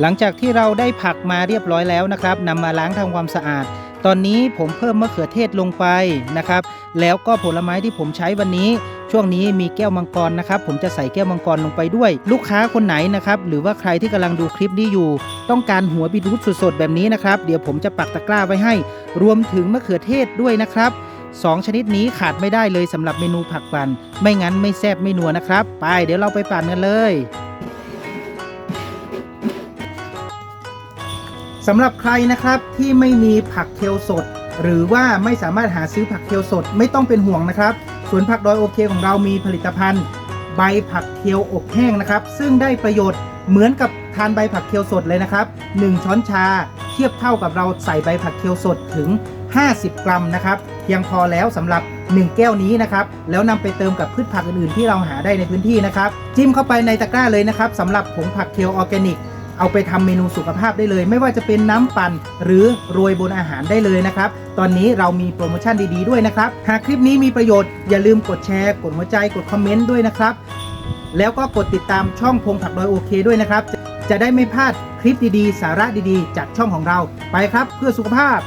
หลังจากที่เราได้ผักมาเรียบร้อยแล้วนะครับนำมาล้างทำความสะอาด ตอนนี้ผมเพิ่มมะเขือเทศลงไปนะครับ แล้วก็ผลไม้ที่ผมใช้วันนี้ ช่วงนี้มีแก้วมังกรนะครับ ผมจะใส่แก้วมังกรลงไปด้วย ลูกค้าคนไหนนะครับ หรือว่าใครที่กำลังดูคลิปนี้อยู่ ต้องการหัวบีทรูทสดๆแบบนี้นะครับ เดี๋ยวผมจะปักตะกร้าไว้ให้ รวมถึงมะเขือเทศด้วยนะครับสองชนิดนี้ขาดไม่ได้เลยสำหรับเมนูผักปั่น ไม่งั้นไม่แซ่บไม่นัวนะครับ ไปเดี๋ยวเราไปปั่นกันเลย สำหรับใครนะครับที่ไม่มีผักเคลสด หรือว่าไม่สามารถหาซื้อผักเคลสดไม่ต้องเป็นห่วงนะครับสวนผักดอยโอเคของเรามีผลิตภัณฑ์ ใบผักเคลอบแห้งนะครับ ซึ่งได้ประโยชน์เหมือนกับทานใบผักเคลสดเลยนะครับ 1 ช้อนชา เทียบเท่ากับเราใส่ใบผักเคลสดถึง 50 กรัมนะครับเพียงพอแล้วสำหรับ 1 แก้วนี้นะครับ แล้วนำไปเติมกับพืชผักอื่นๆที่เราหาได้ในพื้นที่นะครับ จิ้มเข้าไปในตะกร้าเลยนะครับสำหรับผงผักเคลออร์แกนิก เอาไปทำเมนูสุขภาพได้เลย ไม่ว่าจะเป็นน้ำปั่นหรือโรยบนอาหารได้เลยนะครับ ตอนนี้เรามีโปรโมชั่นดี ๆ ด้วยนะครับ หากคลิปนี้มีประโยชน์อย่าลืมกดแชร์ กดหัวใจกดคอมเมนต์ด้วยนะครับ แล้วก็กดติดตามช่องพงผักดอยโอเคด้วยนะครับ จะได้ไม่พลาดคลิปดีๆ สาระดีๆ จากช่องของเราไปครับเพื่อสุขภาพ